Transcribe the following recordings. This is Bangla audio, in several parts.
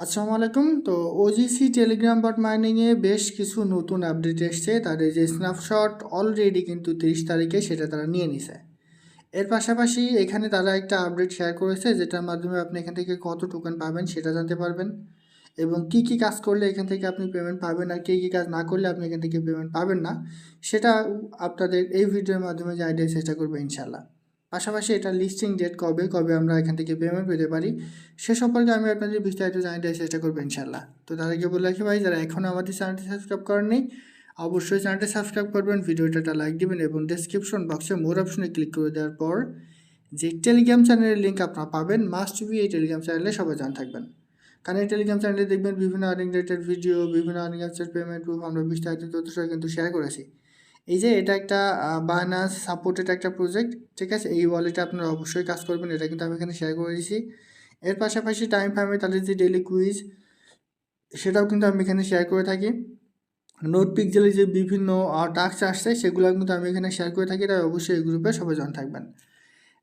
আসসালামু আলাইকুম। তো ওজিসি টেলিগ্রাম বট মাইনিংয়ে বেশ কিছু নতুন আপডেট এসছে। তাদের যে স্ন্যাপশট অলরেডি কিন্তু তিরিশ তারিখে সেটা তারা নিয়ে নিছে। এর পাশাপাশি এখানে তারা একটা আপডেট শেয়ার করেছে, যেটার মাধ্যমে আপনি এখান থেকে কত টোকেন পাবেন সেটা জানতে পারবেন। এবং কি কি কাজ করলে এখান থেকে আপনি পেমেন্ট পাবেন আর কী কী কাজ না করলে আপনি এখান থেকে পেমেন্ট পাবেন না সেটা আপনাদের এই ভিডিওর মাধ্যমে যে দেওয়ার চেষ্টা করব ইনশাল্লাহ পাশাপাশি এটা লিস্টিং ডেট কবে কবে আমরা এখান থেকে পেমেন্ট পেতে পারি, সে সম্পর্কে আমি আপনাদের বিস্তারিত জানিয়ে দেওয়ার চেষ্টা করব ইনশাল্লাহ তো আগে বলে রাখি ভাই, যারা এখনও আমাদের চ্যানেলটি সাবস্ক্রাইব করেননি অবশ্যই চ্যানেলটি সাবস্ক্রাইব করবেন ভিডিওটা লাইক দিবেন এবং ডেসক্রিপশন বক্সে মোর অপশনে ক্লিক করে দেওয়ার পর যে টেলিগ্রাম চ্যানেলের লিঙ্ক আপনারা পাবেন মাস্ট বি এই টেলিগ্রাম চ্যানেলে সবাই জান থাকবেন। কারণ এই টেলিগ্রাম চ্যানেলে দেখবেন বিভিন্ন আর্নিং রিলেটেড ভিডিও বিভিন্ন আর্নিং পেমেন্ট প্রুফ আমরা বিস্তারিত তথ্য কিন্তু শেয়ার করেছি। এই যে এটা একটা বায়নাস সাপোর্টেড একটা প্রজেক্ট ঠিক আছে? এই ওয়ালেটে আপনারা অবশ্যই কাজ করবেন, এটা কিন্তু আমি এখানে শেয়ার করে দিয়েছি এর পাশাপাশি টাইম ফাইমে তাদের যে ডেলি কুইজ সেটাও কিন্তু আমি এখানে শেয়ার করে থাকি। নোট পিকজেলের যে বিভিন্ন টাস্ক আসছে, সেগুলো কিন্তু আমি এখানে শেয়ার করে থাকি, তাই অবশ্যই এই গ্রুপে সবাই জন থাকবেন।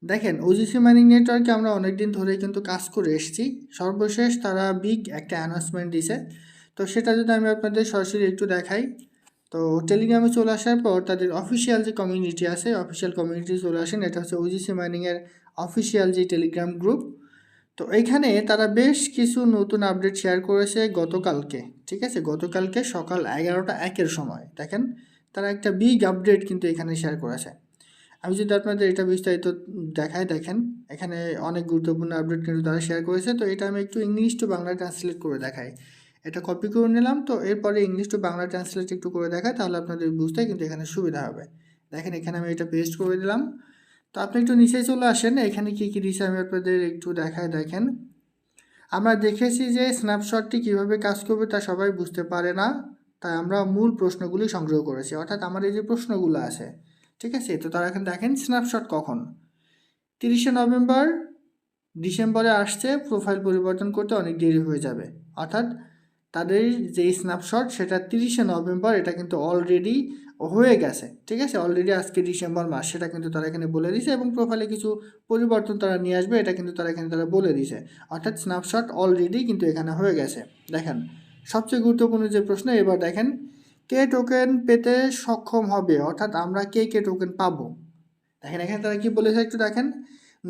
দেখেন ওজিসি মাইনিং নেটওয়ার্কে আমরা অনেক দিন ধরেই কিন্তু কাজ করে এসেছি। সর্বশেষ তারা বিগ একটা অ্যানাউন্সমেন্ট দিছে। তো সেটা যদি আমি আপনাদের সরাসরি একটু দেখাই তো টেলিগ্রামে চলে আসার পর তাদের অফিসিয়াল যে কমিউনিটি আছে অফিসিয়াল কমিউনিটি চলে আসেন। এটা হচ্ছে ওজিসি মাইনিংয়ের অফিসিয়াল যে টেলিগ্রাম গ্রুপ তো এইখানে তারা বেশ কিছু নতুন আপডেট শেয়ার করেছে গতকালকে, ঠিক আছে? গতকালকে সকাল এগারোটা একের সময়, দেখেন? তারা একটা বিগ আপডেট কিন্তু এখানে শেয়ার করেছে। আমি যদি আপনাদের এটা বিস্তারিত দেখাই, দেখেন? এখানে অনেক গুরুত্বপূর্ণ আপডেট কিন্তু তারা শেয়ার করেছে। তো এটা আমি একটু ইংলিশ টু বাংলা ট্রান্সলেট করে দেখাই। এটা কপি করে নিলাম। তো এরপরে ইংলিশ টু বাংলা ট্রান্সলেট একটু করে দেখায় তাহলে আপনাদের বুঝতে কিন্তু এখানে সুবিধা হবে। দেখেন এখানে আমি এটা পেস্ট করে দিলাম। তো আপনি একটু নিচে চলে আসেন, এখানে কী কী দিয়েছে আমি আপনাদের একটু দেখায় দেখেন। আমরা দেখেছি যে স্ন্যাপশটটি কীভাবে কাজ করবে তা সবাই বুঝতে পারে না, তাই আমরা মূল প্রশ্নগুলি সংগ্রহ করেছি। অর্থাৎ আমার এই যে প্রশ্নগুলো আছে, ঠিক আছে? তো তারা এখন দেখেন স্ন্যাপশট কখন? তিরিশে নভেম্বর, ডিসেম্বরে আসছে প্রোফাইল পরিবর্তন করতে অনেক দেরি হয়ে যাবে। অর্থাৎ তাদের যে স্ন্যাপশট সেটা তিরিশে নভেম্বর, এটা কিন্তু অলরেডি হয়ে গেছে, ঠিক আছে? অলরেডি আজকে ডিসেম্বর মাস, সেটা কিন্তু তারা এখানে বলে দিয়েছে এবং প্রোফাইলে কিছু পরিবর্তন তারা নিয়ে আসবে, এটা কিন্তু তারা এখানে তারা বলে দিয়েছে। অর্থাৎ স্ন্যাপশট অলরেডি কিন্তু এখানে হয়ে গেছে। দেখেন, সবচেয়ে গুরুত্বপূর্ণ যে প্রশ্ন, এবার দেখেন, কে টোকেন পেতে সক্ষম হবে? অর্থাৎ আমরা কে কে টোকেন পাবো? দেখেন, এখানে তারা কি বলেছে একটু দেখেন।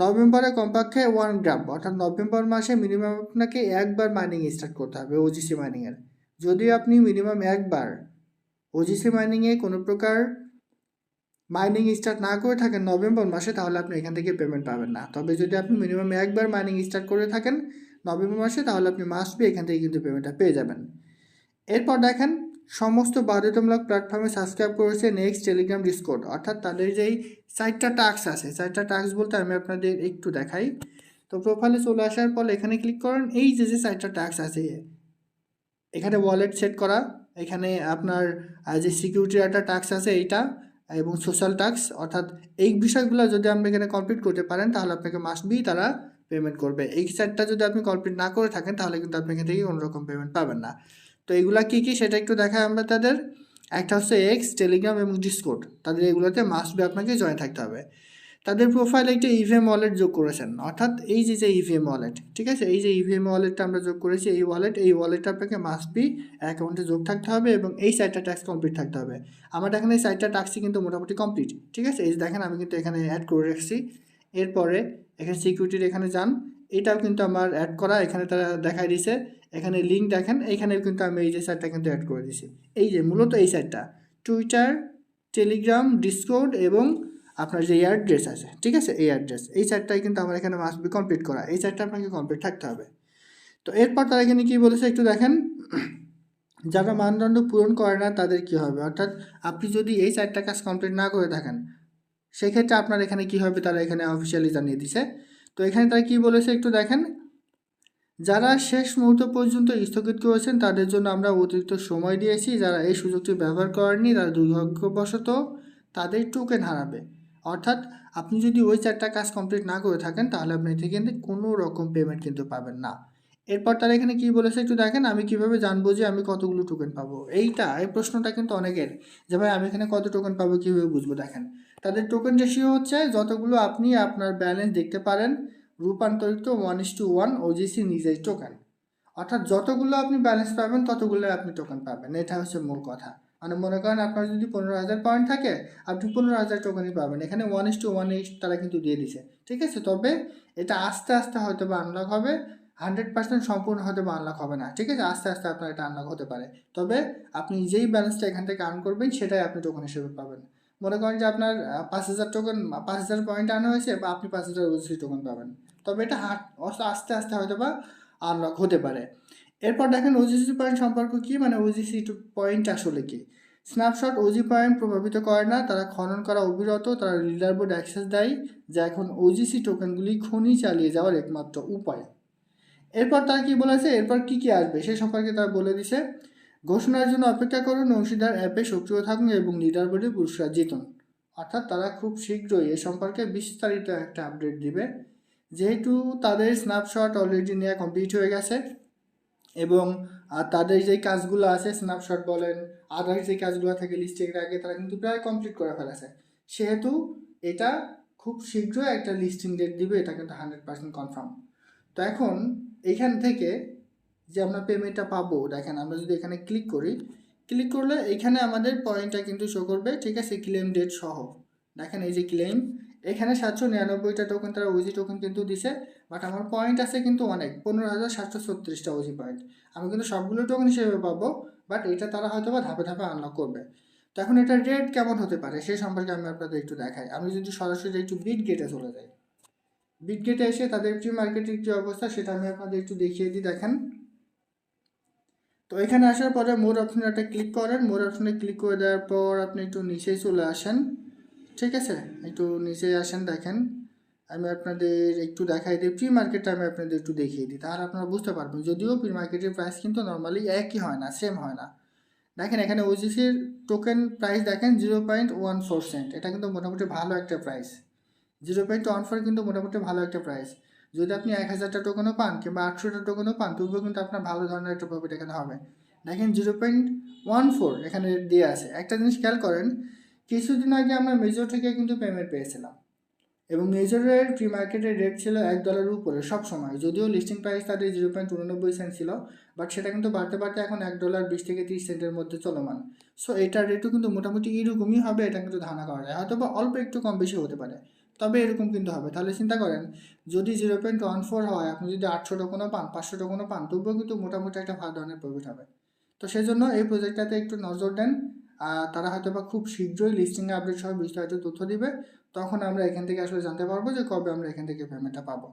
নভেম্বরে কমপক্ষে ওয়ান গ্রাম অর্থাৎ নভেম্বর মাসে মিনিমাম আপনাকে একবার মাইনিং স্টার্ট করতে হবে ওজিসি মাইনিংয়ের যদি আপনি মিনিমাম একবার ওজিসি মাইনিংয়ে কোনো প্রকার মাইনিং স্টার্ট না করে থাকেন নভেম্বর মাসে, তাহলে আপনি এখান থেকে পেমেন্ট পাবেন না। তবে যদি আপনি মিনিমাম একবার মাইনিং স্টার্ট করে থাকেন নভেম্বর মাসে, তাহলে আপনি মাস বি এখান থেকে কিন্তু পেমেন্টটা পেয়ে যাবেন। এরপর দেখেন সমস্ত বাধ্যতামূলক প্ল্যাটফর্মে সাবস্ক্রাইব করেছে নেক্সট টেলিগ্রাম ডিসকোড অর্থাৎ তাদের যেই চারটা টাস্ক আছে, চারটা টাস্ক বলতে আমি আপনাদের একটু দেখাই। তো প্রোফাইলে চলে আসার পর এখানে ক্লিক করেন, এই যে যে চারটা টাস্ক আছে, এখানে ওয়ালেট সেট করা, এখানে আপনার যে সিকিউরিটির একটা টাস্ক আছে এইটা, এবং সোশ্যাল টাস্ক অর্থাৎ এই বিষয়গুলো যদি আপনি এখানে কমপ্লিট করতে পারেন, তাহলে আপনাকে মাস্ট বি তারা পেমেন্ট করবে। এই চারটা যদি আপনি কমপ্লিট না করে থাকেন, তাহলে কিন্তু আপনি এখান থেকে কোনো রকম পেমেন্ট পাবেন না। তো এগুলা কী কী সেটা একটু দেখায় আমরা তাদের। একটা হচ্ছে এক্স টেলিগ্রাম এবং ডিসকোড তাদের এগুলোতে মাস্ট বি আপনাকে জয়েন থাকতে হবে। তাদের প্রোফাইলে একটা ইভিএম ওয়ালেট যোগ করেছেন। অর্থাৎ এই যে যে ইভিএম ওয়ালেট ঠিক আছে? এই যে ইভিএম ওয়ালেটটা আমরা যোগ করেছি, এই ওয়ালেট এই ওয়ালেটটা আপনাকে মাস্ট বি অ্যাকাউন্টে যোগ থাকতে হবে এবং এই সাইটটা ট্যাক্স কমপ্লিট থাকতে হবে। আমার এখানে এই সাইটটা ট্যাক্সই কিন্তু মোটামুটি কমপ্লিট ঠিক আছে? এই যে দেখেন আমি কিন্তু এখানে অ্যাড করে রাখছি। এরপরে এখানে সিকিউরিটির এখানে যান। এটাও কিন্তু আমার অ্যাড করা, এখানে তারা দেখাই দিছে। এখানে লিঙ্ক দেখেন এখানেও কিন্তু আমি এই যে সাইটটা কিন্তু অ্যাড করে দিছি। এই যে মূলত এই সাইটটা টুইটার টেলিগ্রাম ডিসকোড এবং আপনার যে অ্যাড্রেস আছে, ঠিক আছে? এই অ্যাড্রেস এই চারটাই কিন্তু আমার এখানে মাস্ট বি কমপ্লিট করা। এই চারটা আপনাকে কমপ্লিট থাকতে হবে। তো এরপর তারা এখানে কী বলেছে একটু দেখেন। যারা মানদণ্ড পূরণ করে না, তাদের কি হবে? অর্থাৎ আপনি যদি এই চারটা কাজ কমপ্লিট না করে থাকেন, সেক্ষেত্রে আপনার এখানে কি হবে? তারা এখানে অফিসিয়ালি জানিয়ে দিছে। তো এখানে তারা কি বলেছে একটু দেখেন। যারা শেষ মুহূর্ত পর্যন্ত স্থগিত করেছেন, তাদের জন্য আমরা অতিরিক্ত সময় দিয়েছি। যারা এই সুযোগটি ব্যবহার করেননি, তারা দুর্ভাগ্যবশত তাদের টোকেন হারাবে। অর্থাৎ আপনি যদি ওই চারটা কাজ কমপ্লিট না করে থাকেন, তাহলে আপনি থেকে কিন্তু কোনো রকম পেমেন্ট কিন্তু পাবেন না। এরপর তারা এখানে কি বলেছে একটু দেখেন, আমি কীভাবে জানব যে আমি কতগুলো টোকেন পাবো? এইটা, এই প্রশ্নটা কিন্তু অনেকের যে, ভাই, আমি এখানে কত টোকেন পাবো, কীভাবে বুঝব? দেখেন, তাদের টোকেন রেশিও হচ্ছে যতগুলো আপনি আপনার ব্যালেন্স দেখতে পারেন রূপান্তরিত one is to one OGC নিজের টোকেন অর্থাৎ যতগুলো আপনি ব্যালেন্স পাবেন ততগুলো আপনি টোকেন পাবেন। এটা হচ্ছে মূল কথা। মানে মনে করেন আপনার যদি পনেরো হাজার পয়েন্ট থাকে, আপনি পনেরো হাজার টোকেনই পাবেন। এখানে one is to one is তারা কিন্তু দিয়ে দিছে। ঠিক আছে? তবে এটা আস্তে আস্তে হয়তো বা আনলক হবে। হান্ড্রেড পার্সেন্ট সম্পূর্ণ হয়তো বা আনলক হবে না। ঠিক আছে? আস্তে আস্তে আপনার এটা আনলক হতে পারে। তবে আপনি যেই ব্যালেন্সটা এখান থেকে আর্ন করবেন, সেটাই আপনি টোকেন হিসেবে পাবেন। মনে করেন যে আপনার পাঁচ হাজার টোকেন পাঁচ হাজার পয়েন্ট আনা হয়েছে বা আপনি পাঁচ হাজার ওজিসি টোকেন পাবেন। তবে এটা হাট আস্তে আস্তে হয়তো বা আনলক হতে পারে। এরপর দেখেন ওজিসি পয়েন্ট সম্পর্ক কি? মানে ওজিসি পয়েন্ট আসলে কি? স্ন্যাপশট ওজি পয়েন্ট প্রভাবিত করে না, তারা খনন করা অবিরত, তারা লিডার বোর্ড অ্যাক্সেস দেয়, যা এখন ওজিসি টোকেনগুলি খনি চালিয়ে যাওয়ার একমাত্র উপায়। এরপর তারা কি বলেছে? এরপর কি কি আসবে? সে সম্পর্কে তারা বলে দিছে ঘোষণার জন্য অপেক্ষা করুন, অংশীদার অ্যাপে সক্রিয় থাকুন এবং লিডার বোর্ডে পুরস্কার জিতুন। অর্থাৎ তারা খুব শীঘ্রই এ সম্পর্কে বিস্তারিত একটা আপডেট দিবে। যেহেতু তাদের স্ন্যাপশট অলরেডি নেওয়া কমপ্লিট হয়ে গেছে এবং তাদের যে কাজগুলো আছে স্ন্যাপশট বলেন আদার্স যে কাজগুলো থাকে লিস্টিংয়ের আগে, তারা কিন্তু প্রায় কমপ্লিট করে ফেলেছে। সেহেতু এটা খুব শীঘ্রই একটা লিস্টিং ডেট দিবে, এটা কিন্তু হান্ড্রেড পার্সেন্ট কনফার্ম তো এখন এইখান থেকে যে আমরা পেমেন্টটা পাবো, দেখেন আমরা যদি এখানে ক্লিক করি ক্লিক করলে এখানে আমাদের পয়েন্টটা কিন্তু শো করবে, ঠিক আছে? ক্লেম ডেট সহ। দেখেন এই যে ক্লেম এখানে সাতশো নিরানব্বইটা টোকেন তারা ওজি টোকেন কিন্তু দিছে বাট আমার পয়েন্ট আছে কিন্তু অনেক, পনেরো হাজার সাতশো ছত্রিশটা ওজি পয়েন্ট আমি কিন্তু সবগুলো টোকেন হিসেবে পাবো বাট এটা তারা হয়তো বা ধাপে ধাপে আনলক করবে। তো এখন এটা রেট কেমন হতে পারে সেই সম্পর্কে আমি আপনাদের একটু দেখাই। আমি যদি সরাসরি একটু বিট গেটে চলে যাই। বিট গেটে এসে তাদের প্রি মার্কেটের যে অবস্থা, সেটা আমি আপনাদের একটু দেখিয়ে দিই, দেখেন। তো এখানে আসার পরে মোর অপশনে একটা ক্লিক করেন। মোর অপশনে ক্লিক করে দেওয়ার পর আপনি একটু নিচেই চলে আসেন। ঠিক আছে? একটু নিচে আসেন, দেখেন। আমি আপনাদের একটু দেখাই দিই। প্রি মার্কেটটা আমি আপনাদের একটু দেখিয়ে দিই। তাহলে আপনারা বুঝতে পারবেন, যদিও প্রি মার্কেটের প্রাইস কিন্তু নর্মালি একই হয় না সেম হয় না। দেখেন, এখানে ওজিসির টোকেন প্রাইস দেখেন zero point one four cent এটা কিন্তু মোটামুটি ভালো একটা price zero point one four কিন্তু মোটামুটি ভালো একটা প্রাইস যদি আপনি এক হাজারটা টোকেনও পান কিংবা আটশোটা টোকেনও পান, তবুও কিন্তু আপনার ভালো ধরনের একটা প্রফিট এখানে হবে। দেখেন জিরো পয়েন্ট ওয়ান ফোর এখানে দিয়ে আছে। একটা জিনিস খেয়াল করেন, কিছুদিন আগে আমরা মেজর থেকে কিন্তু পেমেন্ট পেয়েছিলাম এবং মেজরের প্রি মার্কেটের রেট ছিল এক ডলারের উপরে সব সময়। যদিও লিস্টিং প্রাইস তাদের জিরো পয়েন্ট উননব্বই সেন্ট ছিল বাট সেটা কিন্তু বাড়তে বাড়তে এখন এক ডলার বিশ থেকে তিরিশ সেন্টের মধ্যে চলমান। সো এটার রেটও কিন্তু মোটামুটি এরকমই হবে, এটা কিন্তু ধারণা করা যায়। হয়তো বা অল্প একটু কম বেশি হতে পারে। তবে এরকম কিন্তু হবে। তাহলে চিন্তা করেন, যদি জিরো পয়েন্ট ওয়ান ফোর হয়, আপনি যদি আটশো টোকনও পান পাঁচশো টোকনও পান, তবুও কিন্তু মোটামুটি একটা ভালো ধরনের প্রফিট হবে। তো সেই জন্য এই প্রজেক্টটাতে একটু নজর দেন তারা হয়তো বা খুব শীঘ্রই লিস্টিংয়ে আপডেট সহ বিস্তারিত তথ্য দিবে, তখন আমরা এখান থেকে আসলে জানতে পারব যে কবে আমরা এখান থেকে পেমেন্টটা পাবো।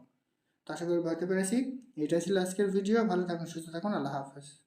তো আশা করি বুঝতে পেরেছি। এটা ছিল আজকের ভিডিও ভালো থাকুন, সুস্থ থাকুন। আল্লাহ হাফেজ।